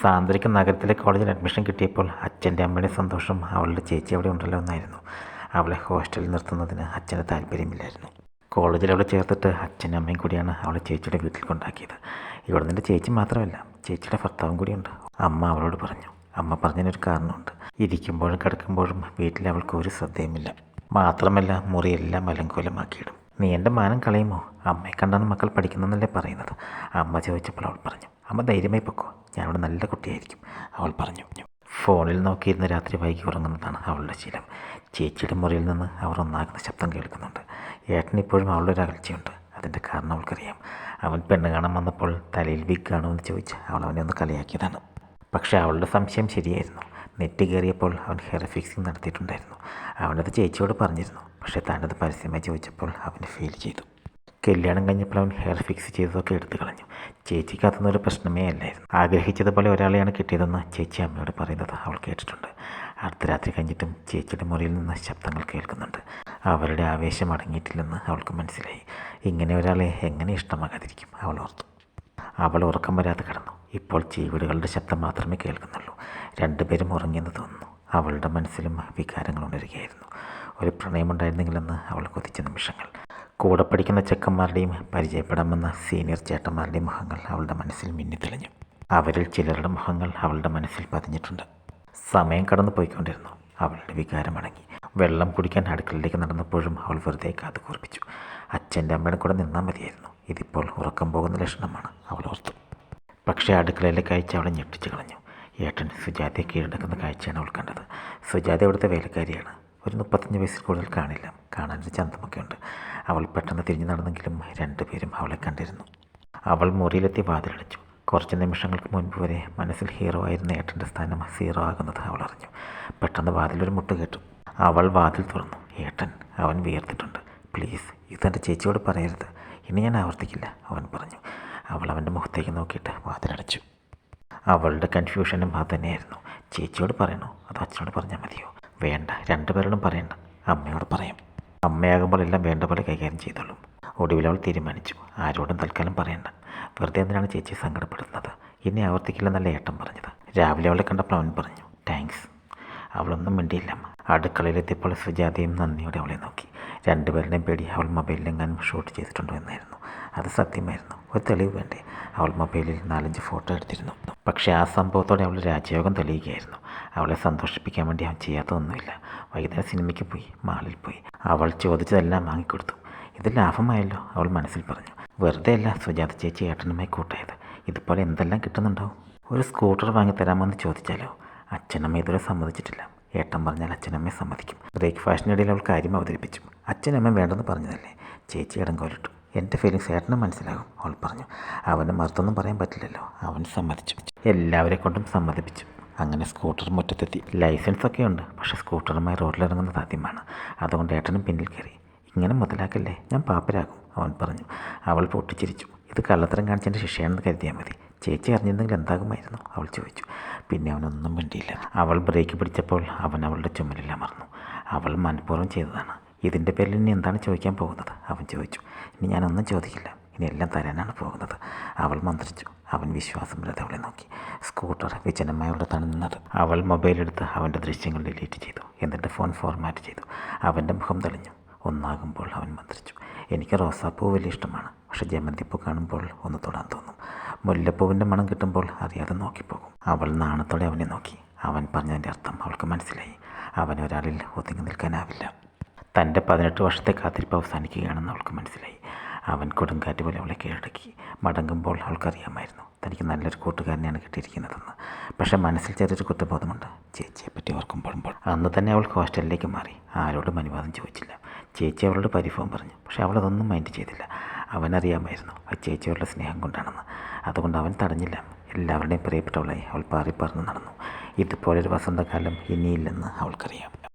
സാന്ദ്രയ്ക്ക് നഗരത്തിലെ കോളേജിൽ അഡ്മിഷൻ കിട്ടിയപ്പോൾ അച്ഛന്റെ അമ്മയുടെ സന്തോഷം അവളുടെ ചേച്ചി അവിടെ ഉണ്ടല്ലോ എന്നായിരുന്നു. അവളെ ഹോസ്റ്റലിൽ നിർത്തുന്നതിന് അച്ഛന് താല്പര്യമില്ലായിരുന്നു. കോളേജിൽ അവളെ ചേർത്തിട്ട് അച്ഛനും അമ്മയും കൂടിയാണ് അവളെ ചേച്ചിയുടെ വീട്ടിൽ കൊണ്ടാക്കിയത്. ഇവിടെ നിന്റെ ചേച്ചി മാത്രമല്ല ചേച്ചിയുടെ ഭർത്താവും കൂടിയുണ്ട്. അമ്മ അവളോട് പറഞ്ഞു. അമ്മ പറഞ്ഞതിനൊരു കാരണമുണ്ട്. ഇരിക്കുമ്പോഴും കിടക്കുമ്പോഴും വീട്ടിൽ അവൾക്ക് ഒരു ശ്രദ്ധയുമില്ല. മാത്രമല്ല മുറിയെല്ലാം അലങ്കോലമാക്കിയിടും നീ എന്റെ മാനം കളയുമോ? അമ്മയെ കണ്ടാണ് മക്കൾ പഠിക്കുന്നതെന്നല്ലേ പറയുന്നത്. അമ്മ ചോദിച്ചപ്പോൾ അവൾ പറഞ്ഞു അമ്മ ധൈര്യമായി പൊക്കോ? ഞാനിവിടെ നല്ല കുട്ടിയായിരിക്കും. അവൾ പറഞ്ഞു ഫോണിൽ നോക്കിയിരുന്ന് രാത്രി വൈകി ഉറങ്ങുന്നതാണ് അവളുടെ ശീലം. ചേച്ചിയുടെ മുറിയിൽ നിന്ന് അവർ ഒന്നാകുന്ന ശബ്ദം കേൾക്കുന്നുണ്ട്. ഏട്ടൻ ഇപ്പോഴും അവളുടെ ഒരു അകൽച്ചയുണ്ട്. അതിന്റെ കാരണം അവൾക്കറിയാം. അവൻ പെണ്ണ് കാണാൻ വന്നപ്പോൾ തലയിൽ വിഗ് കാണുമെന്ന് ചോദിച്ച് അവൾ അവനെ ഒന്ന് കളിയാക്കിയതാണ്. പക്ഷേ അവളുടെ സംശയം ശരിയായിരുന്നു. നെറ്റ് കയറിയപ്പോൾ അവൻ ഹെയർ ഫിക്സിങ് നടത്തിയിട്ടുണ്ടായിരുന്നു. അവനത് ചേച്ചിയോട് പറഞ്ഞിരുന്നു. പക്ഷേ താനത് പരസ്യമായി ചോദിച്ചപ്പോൾ അവന് ഫീൽ ചെയ്തു. കല്യാണം കഴിഞ്ഞപ്പോൾ അവൻ ഹെയർ ഫിക്സ് ചെയ്തതൊക്കെ എടുത്തു കളഞ്ഞു. ചേച്ചിക്ക് അതൊന്നും പ്രശ്നമേ അല്ലായിരുന്നു. ആഗ്രഹിച്ചതുപോലെ ഒരാളെയാണ് കിട്ടിയതെന്ന് ചേച്ചി അമ്മയോട് പറയുന്നത് അവൾ കേട്ടിട്ടുണ്ട്. അർദ്ധരാത്രി കഴിഞ്ഞിട്ടും ചേച്ചിയുടെ മുറിയിൽ നിന്ന് ശബ്ദങ്ങൾ കേൾക്കുന്നുണ്ട്. അവരുടെ ആവേശം അടങ്ങിയിട്ടില്ലെന്ന് അവൾക്ക് മനസ്സിലായി. ഇങ്ങനെ ഒരാളെ എങ്ങനെ ഇഷ്ടമാകാതിരിക്കും? അവൾ ഓർത്തു. അവൾ ഉറക്കം വരാതെ കിടന്നു. ഇപ്പോൾ ചീവീടുകളുടെ ശബ്ദം മാത്രമേ കേൾക്കുന്നുള്ളൂ. രണ്ടുപേരും ഉറങ്ങിയെന്ന് തോന്നുന്നു. അവളുടെ മനസ്സിലും വികാരങ്ങൾ ഉണരുകയായിരുന്നു. ഒരു പ്രണയമുണ്ടായിരുന്നെങ്കിലെന്ന് അവൾ കൊതിച്ച നിമിഷങ്ങൾ. കൂടെ പഠിക്കുന്ന ചെക്കന്മാരുടെയും പരിചയപ്പെടാമെന്ന സീനിയർ ചേട്ടന്മാരുടെയും മുഖങ്ങൾ അവളുടെ മനസ്സിൽ മിന്നിത്തെളിഞ്ഞു അവരിൽ ചിലരുടെ മുഖങ്ങൾ അവളുടെ മനസ്സിൽ പതിഞ്ഞിട്ടുണ്ട്. സമയം കടന്നു പോയിക്കൊണ്ടിരുന്നു. അവളുടെ വികാരമടങ്ങി വെള്ളം കുടിക്കാൻ അടുക്കളയിലേക്ക് നടന്നപ്പോഴും അവൾ വെറുതെ കാത്തു കൂർപ്പിച്ചു അച്ഛന്റെ അമ്മയുടെ കൂടെ നിന്നാൽ മതിയായിരുന്നു. ഇതിപ്പോൾ ഉറക്കം പോകുന്ന ലക്ഷണമാണ് അവൾ ഓർത്തു. പക്ഷേ അടുക്കളയിലെ കാഴ്ച അവളെ ഞെട്ടിച്ചു കളഞ്ഞു. ഏട്ടൻ സുജാതയെ കീഴടക്കുന്ന കാഴ്ചയാണ് അവൾ കണ്ടത്. സുജാത അവിടുത്തെ വേലക്കാരിയാണ്. ഒരു മുപ്പത്തഞ്ച് വയസ്സിൽ കൂടുതൽ കാണില്ല. കാണാനൊരു ചന്തമൊക്കെ ഉണ്ട് അവൾ പെട്ടെന്ന് തിരിഞ്ഞു നടന്നെങ്കിലും രണ്ടുപേരും അവളെ കണ്ടിരുന്നു. അവൾ മുറിയിലെത്തി വാതിലടിച്ചു. കുറച്ച് നിമിഷങ്ങൾക്ക് മുൻപ് വരെ മനസ്സിൽ ഹീറോ ആയിരുന്ന ഏട്ടന്റെ സ്ഥാനം സീറോ ആകുന്നത് അവൾ അറിഞ്ഞു. പെട്ടെന്ന് വാതിലൊരു മുട്ട് കേട്ടു. അവൾ വാതിൽ തുറന്നു. ഏട്ടൻ അവൻ വിയർത്തിട്ടുണ്ട്. പ്ലീസ് ഇതെന്റെ ചേച്ചിയോട് പറയരുത്. ഇനി ഞാൻ ആവർത്തിക്കില്ല അവൻ പറഞ്ഞു. അവൾ അവന്റെ മുഖത്തേക്ക് നോക്കിയിട്ട് വാതിലടച്ചു. അവളുടെ കൺഫ്യൂഷനും അത് തന്നെയായിരുന്നു ചേച്ചിയോട് പറയണോ? അതോ അച്ഛനോട് പറഞ്ഞാൽ മതിയോ? വേണ്ട രണ്ടുപേരോടും പറയണ്ട. അമ്മയോട് പറയാം. അമ്മയാകുമ്പോൾ എല്ലാം വേണ്ട പോലെ കൈകാര്യം ചെയ്തോളും. ഒടുവിൽ അവൾ തീരുമാനിച്ചു. ആരോടും തൽക്കാലം പറയണ്ട. വെറുതെ എന്തിനാണ് ചേച്ചി സങ്കടപ്പെടുന്നത് ഇനി ആവർത്തിക്കില്ലെന്നല്ല ഏട്ടൻ പറഞ്ഞത്. രാവിലെ അവളെ കണ്ടപ്പോൾ അവൻ പറഞ്ഞു താങ്ക്സ് അവളൊന്നും മിണ്ടിയില്ല അടുക്കളയിലെത്തിയപ്പോൾ സുജാതയും നന്ദിയോടെ അവളെ നോക്കി. രണ്ടുപേരുടെയും പേടി അവൾ മൊബൈലിലെങ്ങാനും ഷൂട്ട് ചെയ്തിട്ടുണ്ടോ എന്നായിരുന്നു. അത് സത്യമായിരുന്നു. ഒരു തെളിവ് വേണ്ടേ? അവൾ മൊബൈലിൽ നാലഞ്ച് ഫോട്ടോ എടുത്തിരുന്നു. പക്ഷേ ആ സംഭവത്തോടെ അവൾ രാജയോഗം തെളിയുകയായിരുന്നു. അവളെ സന്തോഷിപ്പിക്കാൻ വേണ്ടി അവൻ ചെയ്യാത്തതൊന്നുമില്ല. വൈകുന്നേരം സിനിമയ്ക്ക് പോയി മാളിൽ പോയി. അവൾ ചോദിച്ചതെല്ലാം വാങ്ങിക്കൊടുത്തു. ഇത് ലാഭമായല്ലോ അവൾ മനസ്സിൽ പറഞ്ഞു. വെറുതെ അല്ല സുജാത ചേച്ചി ഏട്ടനുമായി കൂട്ടായത്. ഇതുപോലെ എന്തെല്ലാം കിട്ടുന്നുണ്ടാവും? ഒരു സ്കൂട്ടർ വാങ്ങി തരാമെന്ന് ചോദിച്ചാലോ? അച്ഛനമ്മ ഇതുവരെ സമ്മതിച്ചിട്ടില്ല. ഏട്ടൻ പറഞ്ഞാൽ അച്ഛനമ്മയെ സമ്മതിക്കും. ബ്രേക്ക്ഫാസ്റ്റിനിടയിൽ അവൾ കാര്യം അവതരിപ്പിച്ചു. അച്ഛനമ്മ വേണ്ടെന്ന് പറഞ്ഞതല്ലേ? ചേച്ചി ഇടങ്കോലിട്ടു എന്റെ ഫീലിങ്സ് ഏട്ടനും മനസ്സിലാകും അവൾ പറഞ്ഞു. അവന് മറുത്തൊന്നും പറയാൻ പറ്റില്ലല്ലോ. അവൻ സമ്മതിച്ചു. എല്ലാവരെ കൊണ്ടും സമ്മതിപ്പിച്ചു. അങ്ങനെ സ്കൂട്ടർ മുറ്റത്തെത്തി. ലൈസൻസ് ഒക്കെ ഉണ്ട് പക്ഷേ സ്കൂട്ടറുമായി റോഡിലിറങ്ങുന്നത് ആദ്യമാണ്. അതുകൊണ്ട് ഏട്ടനും പിന്നിൽ കയറി. ഇങ്ങനെ മുതലാക്കല്ലേ? ഞാൻ പാപ്പരാകും അവൻ പറഞ്ഞു. അവൾ പൊട്ടിച്ചിരിച്ചു. ഇത് കള്ളത്തരം കാണിച്ചതിന്റെ ശിക്ഷയാണെന്ന് കരുതിയാൽ മതി. ചേച്ചി അറിഞ്ഞിരുന്നെങ്കിൽ എന്താകുമായിരുന്നു അവൾ ചോദിച്ചു. പിന്നെ അവനൊന്നും മിണ്ടിയില്ല. അവൾ ബ്രേക്ക് പിടിച്ചപ്പോൾ അവൻ അവളുടെ ചുമലിൽ അമർന്നു. അവൾ മനഃപൂർവം ചെയ്തതാണ്. ഇതിന്റെ പേരിൽ ഇനി എന്താണ് ചോദിക്കാൻ പോകുന്നത്? അവൻ ചോദിച്ചു. ഇനി ഞാനൊന്നും ചോദിക്കില്ല. ഇനി എല്ലാം തരാനാണ് പോകുന്നത്. അവൾ മന്ത്രിച്ചു. അവൻ വിശ്വാസം വരാതെ അവളെ നോക്കി. സ്കൂട്ടർ വിജനമായ അവിടത്താണ് നിന്നത്. അവൾ മൊബൈലെടുത്ത് അവന്റെ ദൃശ്യങ്ങൾ ഡിലീറ്റ് ചെയ്തു. എന്നിട്ട് ഫോൺ ഫോർമാറ്റ് ചെയ്തു. അവന്റെ മുഖം തെളിഞ്ഞു. ഒന്നാകുമ്പോൾ അവൻ മന്ത്രിച്ചു. എനിക്ക് റോസാപ്പൂ വലിയ ഇഷ്ടമാണ്. പക്ഷെ ജമന്തിപ്പൂ കാണുമ്പോൾ ഒന്ന് തൊടാൻ തോന്നും. മുല്ലപ്പൂവിന്റെ മണം കിട്ടുമ്പോൾ അറിയാതെ നോക്കിപ്പോകും. അവൾ നാണത്തോടെ അവനെ നോക്കി. അവൻ പറഞ്ഞതിന്റെ അർത്ഥം അവൾക്ക് മനസ്സിലായി. അവൻ ഒരാളിൽ ഒതുങ്ങി നിൽക്കാനാവില്ല. തന്റെ പതിനെട്ട് വർഷത്തെ കാത്തിരിപ്പ് അവസാനിക്കുകയാണെന്ന് അവൾക്ക് മനസ്സിലായി. അവൻ കൊടുങ്കാറ്റ് പോലെ അവളെ കീഴടക്കി. മടങ്ങുമ്പോൾ അവൾക്കറിയാമായിരുന്നു. തനിക്ക് നല്ലൊരു കൂട്ടുകാരനെയാണ് കിട്ടിയിരിക്കുന്നതെന്ന്. പക്ഷേ മനസ്സിൽ ചെറിയൊരു കുറ്റബോധമുണ്ട്. ചേച്ചിയെ പറ്റി ഓർക്കുമ്പോൾ അന്ന് തന്നെ അവൾ ഹോസ്റ്റലിലേക്ക് മാറി. ആരോടും അനുവാദം ചോദിച്ചില്ല. ചേച്ചി അവളോട് പരിഭവം പറഞ്ഞു. പക്ഷേ അവളതൊന്നും മൈൻഡ് ചെയ്തില്ല. അവനറിയാമായിരുന്നു ആ അവളുടെ സ്നേഹം കൊണ്ടാണെന്ന്. അതുകൊണ്ട് അവൻ തടഞ്ഞില്ല. എല്ലാവരുടെയും പ്രിയപ്പെട്ടവളായി അവൾ പാറി നടന്നു. ഇതുപോലൊരു വസന്തകാലം ഇനിയില്ലെന്ന് അവൾക്കറിയാം.